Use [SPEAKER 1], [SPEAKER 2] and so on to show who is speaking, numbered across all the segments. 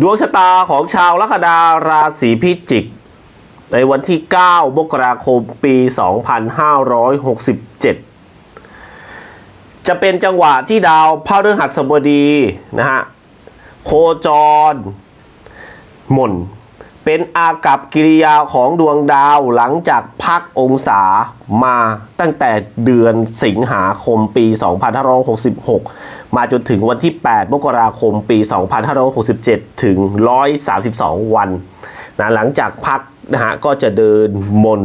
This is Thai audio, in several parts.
[SPEAKER 1] ดวงชะตาของชาวลัคนาราศีพิจิก ในวันที่ 9 มกราคม ปี 2567 จะเป็นจังหวะที่ดาวพฤหัสบดีนะฮะโคจรหม่น เป็นอากับกิริยาของดวงดาวหลังจากพักองศามาตั้งแต่เดือนสิงหาคมปี 2566 มาจนถึงวันที่ 8 มกราคมปี 2567 ถึง 132 วันนะหลังจากพักนะฮะก็จะเดินมน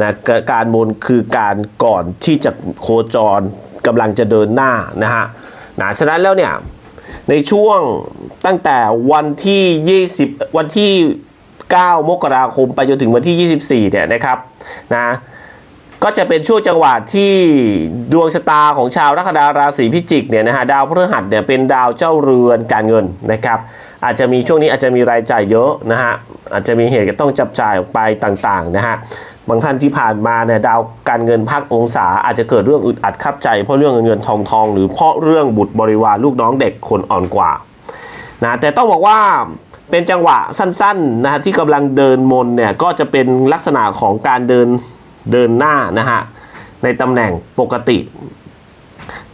[SPEAKER 1] นะการมนคือการก่อนที่จะโคจรกำลังจะเดินหน้านะฮะนะฉะนั้นแล้วเนี่ยในช่วงตั้งแต่วันที่ 20 วันที่ 9 มกราคมไปจนถึงวันที่ 24 เนี่ยนะครับนะก็จะเป็นช่วงจังหวะที่ดวงชะตาของชาวลัคนาราศีพิจิกเนี่ยนะฮะดาวพฤหัสเนี่ยเป็นดาวเจ้าเรือนการเงินนะครับ อาจจะมีช่วงนี้อาจจะมีรายจ่ายเยอะนะฮะอาจจะมีเหตุต้องจับจ่ายออกไปต่างๆนะฮะบางท่านที่ผ่านมาเนี่ยดาวการเงินพักองศาอาจจะเกิดเรื่องอึดอัดขับใจ เพราะเรื่องเงินเงินทองทองหรือเพราะเรื่องบุตรบริวารลูกน้องเด็กคนอ่อนกว่านะแต่ต้องบอกว่า เป็นจังหวะสั้นๆนะฮะที่กำลังเดินมนเนี่ยก็จะเป็นลักษณะของการเดินเดินหน้านะฮะในตำแหน่งปกติ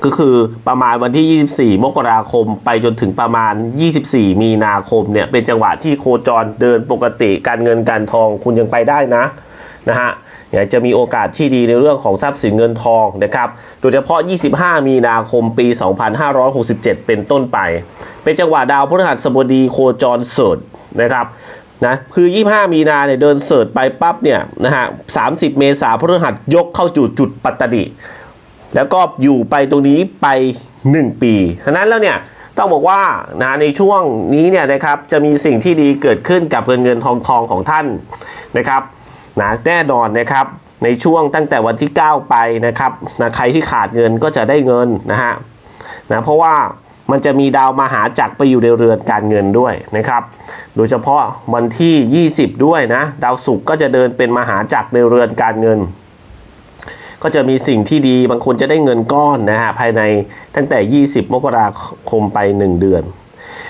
[SPEAKER 1] ก็คือประมาณวันที่ 24 มกราคมไปจนถึงประมาณ 24 มีนาคมเนี่ยเป็นจังหวะที่โคจรเดินปกติการเงินการทองคุณยังไปได้นะนะฮะ จะมีโอกาสที่ดีในเรื่องของทรัพย์สินเงินทองนะครับโดยเฉพาะ 25 มีนาคมปี 2567 เป็นต้นไป เป็นจังหวะดาวพฤหัสบดีโคจรเสดนะครับนะคือ 25 มีนาเนี่ยเดินเสิร์ชไปปั๊บเนี่ยนะฮะ 30 เมษาพฤหัสยกเข้าจุดจุดปัตตนิแล้วก็อยู่ไปตรงนี้ไป 1 ปีฉะนั้นแล้วเนี่ยต้องบอกว่านะในช่วงนี้เนี่ยนะครับจะมีสิ่งที่ดีเกิดขึ้นกับเงินเงินทองทองของท่านนะครับ นะแน่นอนนะครับในช่วงตั้งแต่วันที่ 9 ไปนะครับนะใครที่ขาดเงินก็จะได้เงินนะฮะนะเพราะว่ามันจะมีดาวมหาจักรไปอยู่ในเรือนการเงินด้วยนะครับ โดยเฉพาะวันที่ 20 ด้วยนะ ดาวศุกร์ก็จะเดินเป็นมหาจักรในเรือนการเงิน ก็จะมีสิ่งที่ดีบางคนจะได้เงินก้อนนะฮะภายในตั้งแต่ 20 มกราคมไป 1 เดือน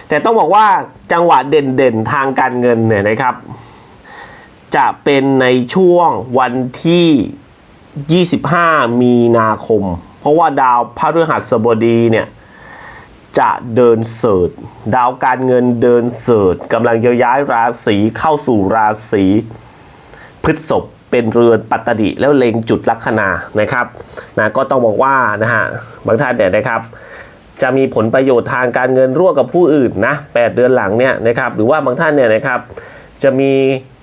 [SPEAKER 1] แต่ต้องบอกว่าจังหวะเด่นๆทางการเงินเนี่ยนะครับ จะเป็นในช่วงวันที่ 25 มีนาคม เพราะว่าดาวพฤหัสบดีเนี่ยจะเดินเสิร์ชดาวการเงินเดินเสิร์ชกำลังจะย้ายราศีเข้าสู่ราศีพฤษภเป็นเรือนปัตติแล้วเล็งจุดลัคนานะครับนะก็ต้องบอกว่านะฮะบางท่านเนี่ยนะครับ จะมีผลประโยชน์ทางการเงินร่วมกับผู้อื่นนะ8เดือนหลังเนี่ยนะครับหรือว่าบางท่านเนี่ยนะครับ จะมี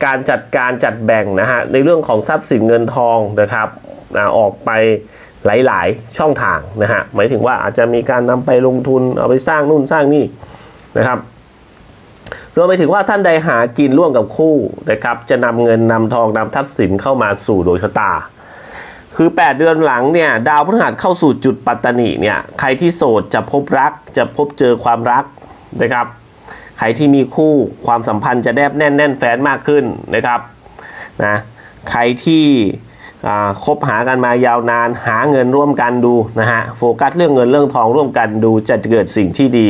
[SPEAKER 1] การจัดการจัดแบ่งนะฮะในเรื่องของทรัพย์สินเงินทองนะครับออกไปหลาย ๆ ช่องทางนะฮะหมายถึงว่าอาจจะมีการนำไปลงทุนเอาไปสร้างนู่นสร้างนี่นะครับรวมไปถึงว่าท่านใดหากินร่วมกับคู่นะครับจะนำเงินนำทองนำทรัพย์สินเข้ามาสู่ดวงชะตา คือ 8 เดือนหลังเนี่ยดาวพฤหัสเข้าสู่จุดปัตตนิเนี่ยใครที่โสดจะพบรักจะพบเจอความรักนะครับ ใครที่มีคู่ความสัมพันธ์จะแนบแน่นแน่นแฟนมากขึ้นนะครับนะใครที่คบหากันมายาวนานหาเงินร่วมกันดูนะฮะโฟกัสเรื่องเงินเรื่องทองร่วมกันดูจะเกิดสิ่งที่ดี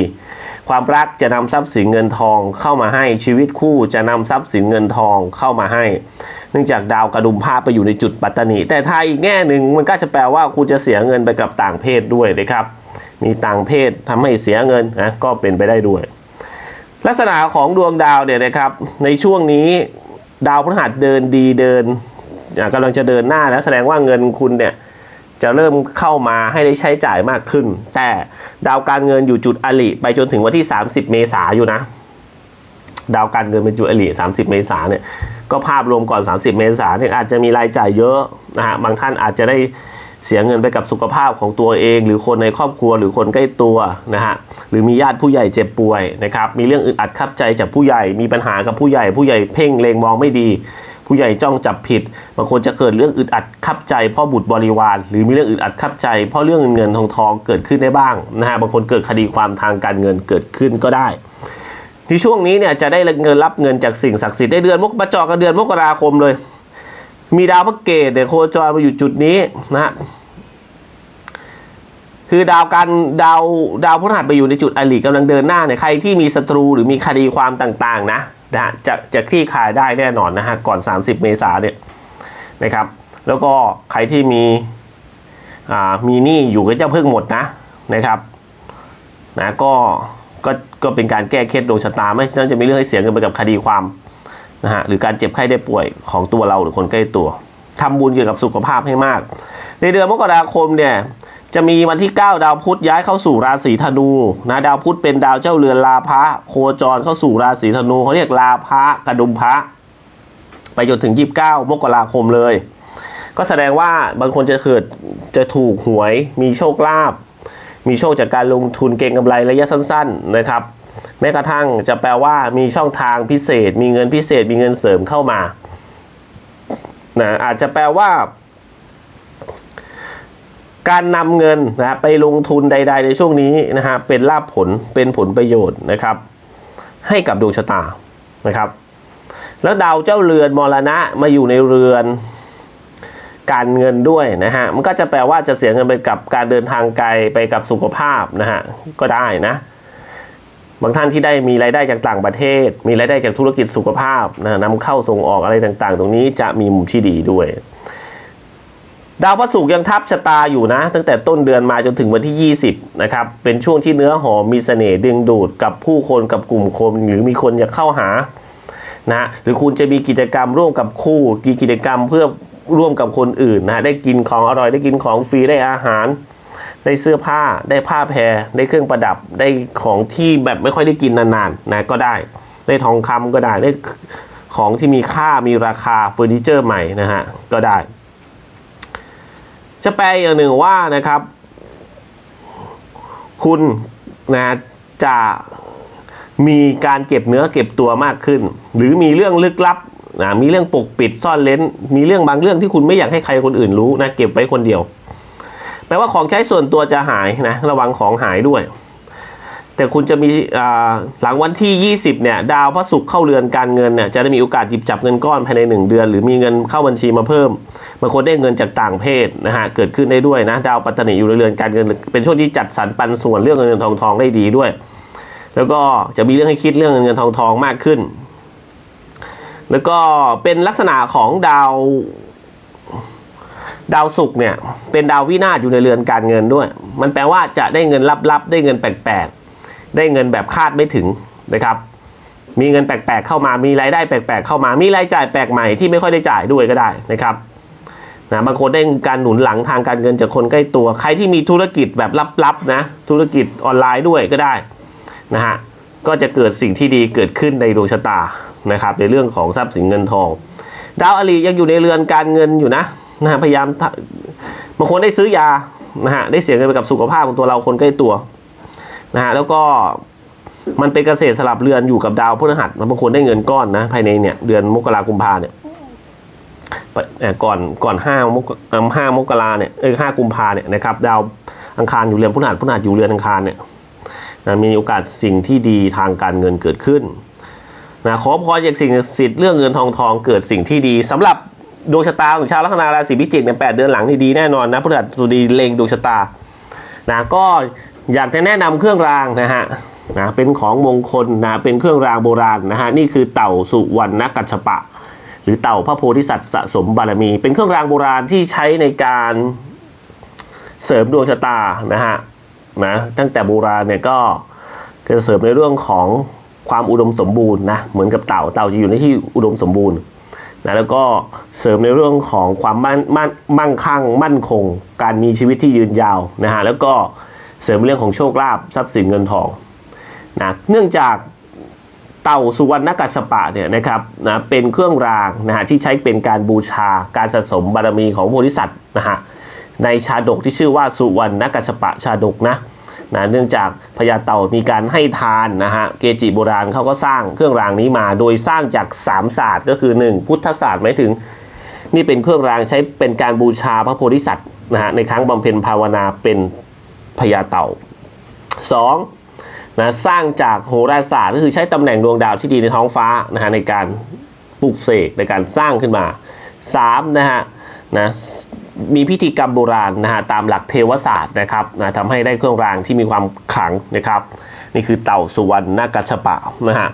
[SPEAKER 1] ความรักจะนำทรัพย์สินเงินทองเข้ามาให้ชีวิตคู่จะนำทรัพย์สินเงินทองเข้ามาให้ เนื่องจากดาวกระดุมพาไปอยู่ในจุดปัตตานิแต่ถ้าอีกแง่หนึ่งมันก็จะแปลว่าคุณจะเสียเงินไปกับต่างเพศด้วยนะครับ มีต่างเพศทำให้เสียเงินนะก็เป็นไปได้ด้วย ลักษณะของดวงดาวเนี่ยนะครับในช่วงนี้ดาวพฤหัสเดินดีเดินอ่ากำลังจะเดินหน้าแล้วแสดงว่าเงินคุณเนี่ยจะเริ่มเข้ามาให้ได้ใช้จ่ายมากขึ้น แต่ดาวการเงินอยู่จุดอลิไปจนถึงวันที่ 30 เมษาอยู่นะ ดาวการเงินเป็นจุดอลิ30 เมษาเนี่ยก็ภาพรวมก่อน 30 เมษาเนี่ยอาจจะมีรายจ่ายเยอะนะฮะบางท่านอาจจะได้ เสียเงินไปกับสุขภาพของตัวเอง หรือคนในครอบครัวหรือคนใกล้ตัวนะฮะหรือมีญาติผู้ใหญ่เจ็บป่วยนะครับมีเรื่องอึดอัดขับใจจากผู้ใหญ่มีปัญหากับผู้ใหญ่ ผู้ใหญ่เพ่งเลงมองไม่ดี ผู้ใหญ่จ้องจับผิดบางคนจะเกิดเรื่องอึดอัดขับใจเพราะบุตรบริวาร หรือมีเรื่องอึดอัดขับใจเพราะเรื่องเงินเงินทองทองเกิดขึ้นได้บ้างนะฮะบางคนเกิดคดีความทางการเงินเกิดขึ้นก็ได้ที่ช่วงนี้เนี่ยจะได้เงินรับเงินจากสิ่งศักดิ์สิทธิ์ได้เดือนมกมาจอกันเดือนมกราคมเลย มีดาวพระเกตเนี่ยโคจรมาอยู่จุดนี้นะฮะคือดาวการดาวดาวพฤหัสไปอยู่ในจุดอลิกำลังเดินหน้าเนี่ยใครที่มีศัตรูหรือมีคดีความต่างๆนะนะฮะจะจะคลี่คลายได้แน่นอนนะฮะก่อน 30 เมษาเนี่ยนะครับ แล้วก็ใครที่มีอ่ามีหนี้อยู่ก็จะเพิ่งหมดนะนะครับนะก็ก็ก็เป็นการแก้เคล็ดดวงชะตาไม่ฉะนั้นจะมีเรื่องให้เสียเงินไปกับคดีความ นะฮะหรือการเจ็บไข้ได้ป่วยของตัวเราหรือคนใกล้ตัวทำบุญเกี่ยวกับสุขภาพให้มาก ในเดือนมกราคมเนี่ยจะมีวันที่ 9 ดาวพุธย้ายเข้าสู่ราศีธนูนะดาวพุธเป็นดาวเจ้าเรือนลาภะโคจรเข้าสู่ราศีธนูเขาเรียกลาภะกระดุมพระไปจนถึง 29 มกราคมเลย ก็แสดงว่าบางคนจะเกิดจะถูกหวยมีโชคลาภมีโชคจากการลงทุนเก็งกำไรระยะสั้น ๆนะครับ แม้กระทั่งจะแปลว่ามีช่องทางพิเศษ มีเงินพิเศษ มีเงินเสริมเข้ามานะอาจจะแปลว่า การนำเงินนะไปลงทุนใด ๆ ในช่วงนี้นะฮะเป็นลาภผลเป็นผลประโยชน์นะครับ ให้กับดวงชะตานะครับ แล้วดาวเจ้าเรือนมรณะมาอยู่ในเรือนการเงินด้วยนะฮะ มันก็จะแปลว่าจะเสียเงินไปกับการเดินทางไกลไปกับสุขภาพนะฮะ ก็ได้นะ บางท่านที่ได้มีรายได้จากต่างประเทศ มีรายได้จากธุรกิจสุขภาพนะนำเข้าส่งออกอะไรต่างๆ ตรงนี้จะมีมุมที่ดีด้วย ดาวพระศุกร์ยังทับชะตาอยู่นะ ตั้งแต่ต้นเดือนมาจนถึงวันที่ 20 นะครับ เป็นช่วงที่เนื้อหอมมีเสน่ห์ดึงดูดกับผู้คนกับกลุ่มคนหรือมีคนอยากเข้าหานะหรือคุณจะมีกิจกรรมร่วมกับคู่มีกิจกรรมเพื่อร่วมกับคนอื่นนะได้กินของอร่อยได้กินของฟรีได้อาหาร ได้เสื้อผ้าได้ผ้าแพรได้เครื่องประดับได้ของที่แบบไม่ค่อยได้กินนานๆนะก็ได้ ได้ทองคำก็ได้ได้ของที่มีค่ามีราคาเฟอร์นิเจอร์ใหม่นะฮะก็ได้ จะแปลอย่างหนึ่งว่านะครับ คุณนะจะมีการเก็บเนื้อเก็บตัวมากขึ้น หรือมีเรื่องลึกลับนะมีเรื่องปกปิดซ่อนเลนมีเรื่องบางเรื่องที่คุณไม่อยากให้ใครคนอื่นรู้นะเก็บไว้คนเดียว แปลว่าของใช้ส่วนตัวจะหายนะระวังของหายด้วย แต่คุณจะมีหลังวันที่ 20เนี่ยดาวพระศุกร์เข้าเรือนการเงินเนี่ยจะได้มีโอกาสหยิบจับเงินก้อนภายใน 1 เดือน หรือมีเงินเข้าบัญชีมาเพิ่มบางคนได้เงินจากต่างเพศนะฮะเกิดขึ้นได้ด้วยนะดาวปัตตานิอยู่ในเรือนการเงิน เป็นช่วงที่จัดสรรปันส่วนเรื่องเงินเงินทองทองได้ดีด้วย แล้วก็จะมีเรื่องให้คิดเรื่องเงินเงินทองทองมากขึ้นแล้วก็เป็นลักษณะของดาว ดาวศุกร์เนี่ยเป็นดาววินาศอยู่ในเรือนการเงินด้วย มันแปลว่าจะได้เงินลับๆได้เงินแปลกๆได้เงินแบบคาดไม่ถึงนะครับมีเงินแปลกๆเข้ามา มีรายได้แปลกๆเข้ามา มีรายจ่ายแปลกใหม่ที่ไม่ค่อยได้จ่ายด้วยก็ได้นะครับนะบางคนได้การหนุนหลังทางการเงินจากคนใกล้ตัว ใครที่มีธุรกิจแบบลับๆนะ ธุรกิจออนไลน์ด้วยก็ได้นะฮะ ก็จะเกิดสิ่งที่ดีเกิดขึ้นในดวงชะตานะครับ ในเรื่องของทรัพย์สินเงินทอง ดาวอลียังอยู่ในเรือนการเงินอยู่นะ นะฮะพยายามบางคนได้ซื้อยานะฮะได้เสียเงินไปกับสุขภาพของตัวเราคนใกล้ตัวนะฮะแล้วก็มันเป็นเกษตรสลับเรือนอยู่กับดาวพฤหัสบางคนได้เงินก้อนนะภายในเนี่ยเดือนมกราคมพาเนี่ยไปก่อนก่อนห้ามกห้ามกราเนี่ยเออห้ากุมภาเนี่ยนะครับดาวอังคารอยู่เรือนพฤหัสพฤหัสอยู่เรือนอังคารเนี่ยนะมีโอกาสสิ่งที่ดีทางการเงินเกิดขึ้นนะขอพรจากสิ่งสิทธิ์เรื่องเงินทองทองเกิดสิ่งที่ดีสำหรับ ดวงชะตาของชาวลัคนาราศีพิจิกเนี่ยแปดเดือนหลังนี่ดีแน่นอนนะพฤหัสบดีเล็งดวงชะตานะก็อยากจะแนะนำเครื่องรางนะฮะนะเป็นของมงคลนะเป็นเครื่องรางโบราณนะฮะนี่คือเต่าสุวรรณกัจฉปะ หรือเต่าพระโพธิสัตว์สะสมบารมี เป็นเครื่องรางโบราณที่ใช้ในการเสริมดวงชะตานะฮะนะตั้งแต่โบราณเนี่ยก็จะเสริมในเรื่องของความอุดมสมบูรณ์นะเหมือนกับเต่าเต่าจะอยู่ในที่อุดมสมบูรณ์ นะแล้วก็เสริมในเรื่องของความมั่นมั่นมั่งคั่ง มั่นคง การมีชีวิตที่ยืนยาวนะฮะแล้วก็เสริมเรื่องของโชคลาภทรัพย์สินเงินทองนะเนื่องจากเต่าสุวรรณกัสปะเนี่ยนะครับนะเป็นเครื่องรางนะฮะที่ใช้เป็นการบูชาการสะสมบารมีของโพธิสัตว์นะฮะในชาดกที่ชื่อว่าสุวรรณกัสปะชาดกนะ นะเนื่องจากพญาเต่ามีการให้ทานนะฮะเกจิโบราณเขาก็สร้างเครื่องรางนี้มา โดยสร้างจากสามศาสตร์ก็คือ 1 พุทธศาสตร์หมายถึง นี่เป็นเครื่องรางใช้เป็นการบูชาพระโพธิสัตว์นะฮะในครั้งบำเพ็ญภาวนาเป็นพญาเต่า 2. นะสร้างจากโหราศาสตร์ก็คือใช้ตำแหน่งดวงดาวที่ดีในท้องฟ้านะฮะในการปลุกเสกในการสร้างขึ้นมา 3. นะฮะนะ มีพิธีกรรมโบราณนะฮะตามหลักเทวศาสตร์นะครับนะทำให้ได้เครื่องรางที่มีความขลังนะครับ นี่คือเต่าสุวรรณกัชปะนะฮะ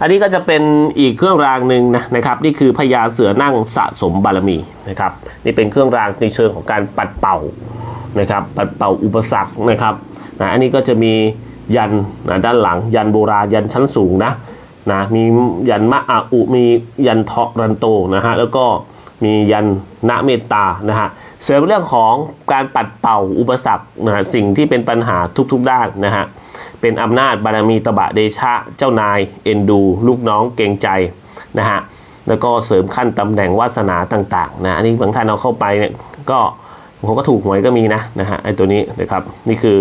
[SPEAKER 1] อันนี้ก็จะเป็นอีกเครื่องรางหนึ่งนะนะครับ นี่คือพญาเสือนั่งสะสมบารมีนะครับ นี่เป็นเครื่องรางในเชิงของการปัดเป่านะครับ ปัดเป่าอุปสรรคนะครับนะอันนี้ก็จะมียันนะด้านหลัง ยันโบราณยันชั้นสูงนะนะมียันมะอาอุมียันเทาะรันโตนะฮะแล้วก็ มียันณเมตตานะฮะเสริมเรื่องของการปัดเป่าอุปสรรคนะฮะสิ่งที่เป็นปัญหาทุกๆด้านนะฮะเป็นอำนาจบารมีตบะเดชะ เจ้านาย เอ็นดู ลูกน้องเกรงใจนะฮะแล้วก็เสริมขั้นตำแหน่งวาสนาต่างๆนะอันนี้บางท่านเอาเข้าไปเนี่ยก็ผมก็ถูกหวยก็มีนะนะฮะไอ้ตัวนี้นะครับนี่คือ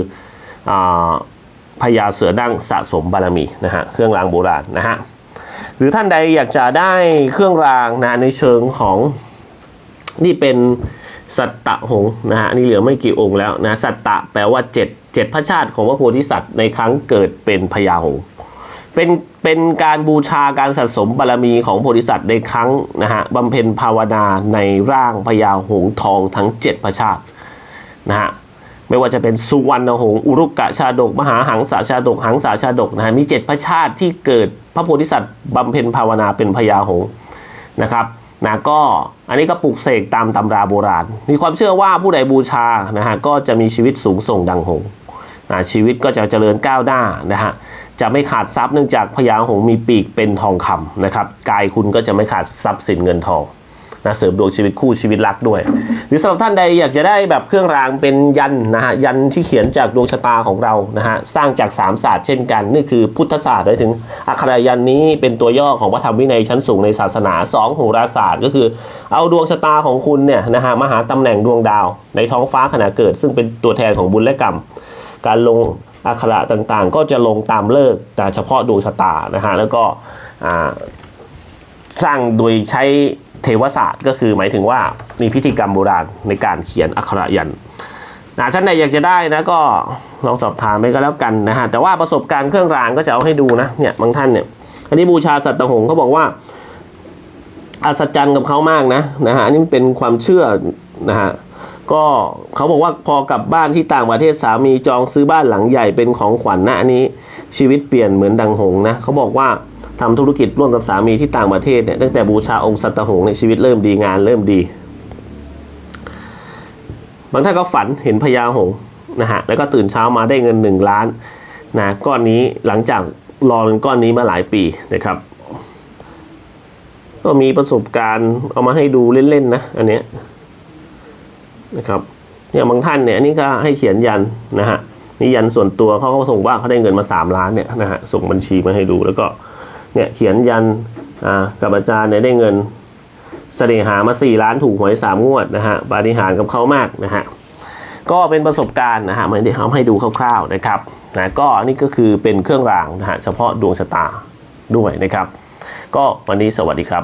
[SPEAKER 1] อพญาเสือดั้งสะสมบารมีนะฮะเครื่องรางโบราณนะฮะหรือท่านใดอยากจะได้เครื่องรางนะในเชิงของ นี่เป็นสัตตะหงนะฮะนี่เหลือไม่กี่องค์แล้วนะสัตตะแปลว่าเจ็ดเจ็ดพระชาติของพระโพธิสัตว์ในครั้งเกิดเป็นพญาหงเป็นเป็นการบูชาการสะสมบารมีของโพธิสัตว์ในครั้งนะฮะบำเพ็ญภาวนาในร่างพญาหงทองทั้งเจ็ดพระชาตินะฮะไม่ว่าจะเป็นสุวรรณหงอุรุกกะชาดก มหาหังสาชาดกหังสาชาดกนะฮะมีเจ็ดพระชาติที่เกิดพระโพธิสัตว์บำเพ็ญภาวนาเป็นพญาหงนะครับ นะก็อันนี้ก็ปลูกเสกตามตำราโบราณ มีความเชื่อว่าผู้ใดบูชานะฮะก็จะมีชีวิตสูงส่งดังหงนะชีวิตก็จะเจริญก้าวหน้านะฮะจะไม่ขาดทรัพย์เนื่องจากพญาหงมีปีกเป็นทองคำนะครับกายคุณก็จะไม่ขาดทรัพย์สินเงินทอง นะเสริมดวงชีวิตคู่ชีวิตรักด้วย หรือสำหรับท่านใดอยากจะได้แบบเครื่องรางเป็นยันนะฮะยันที่เขียนจากดวงชะตาของเรานะฮะสร้างจากสามศาสตร์เช่นกัน นี่คือพุทธศาสตร์หมายถึงอักขระยันนี้เป็นตัวย่อของพระธรรมวินัยชั้นสูงในศาสนาสองโหราศาสตร์ก็คือ เอาดวงชะตาของคุณเนี่ยนะฮะมาหาตำแหน่งดวงดาว ในท้องฟ้าขณะเกิด ซึ่งเป็นตัวแทนของบุญและกรรม การลงอักขระต่างๆ ก็จะลงตามเลิกแต่เฉพาะดวงชะตานะฮะแล้วก็สร้างโดยใช้ เทวศาสตร์ก็คือหมายถึงว่ามีพิธีกรรมโบราณในการเขียนอักขระยันนะท่านใดอยากจะได้นะก็ลองสอบถามไปก็แล้วกันนะฮะแต่ว่าประสบการณ์เครื่องรางก็จะเอาให้ดูนะเนี่ยบางท่านเนี่ยอันนี้บูชาสัตตหงส์เขาบอกว่าอัศจรรย์กับเขามากนะนะฮะอันนี้เป็นความเชื่อนะฮะก็เขาบอกว่าพอกลับบ้านที่ต่างประเทศสามีจองซื้อบ้านหลังใหญ่เป็นของขวัญนะอันนี้ ชีวิตเปลี่ยนเหมือนดังหงนะเขาบอกว่าทำธุรกิจร่วมกับสามีที่ต่างประเทศเนี่ยตั้งแต่บูชาองค์สัตหงในยชีวิตเริ่มดีงานเริ่มดี บางท่านก็ฝันเห็นพญาหงนะฮะแล้วก็ตื่นเช้ามาได้เงินหนึ่งล้านนะก้อนนี้หลังจากรอเงินก้อนนี้มาหลายปีนะครับ ก็มีประสบการณ์เอามาให้ดูเล่นๆนะอันเนี้ยนะครับเนี่ยบางท่านเนี่ยอันนี้ก็ให้เขียนยันนะฮะ นี่ยันส่วนตัวเขาก็ส่งว่าเขาได้เงินมาสามล้านเนี่ยนะฮะส่งบัญชีมาให้ดูแล้วก็เนี่ยเขียนยันอ่ากับอาจารย์เนี่ยได้เงินเสน่หามาสี่ล้านถูกหวยสามงวดนะฮะปาฏิหาริย์กับเขามากนะฮะก็เป็นประสบการณ์นะฮะมันได้ทำให้ดูคร่าวๆนะครับนะก็นนี้ก็คือเป็นเครื่องรางนะฮะเฉพาะดวงชะตาด้วยนะครับ ก็วันนี้สวัสดีครับ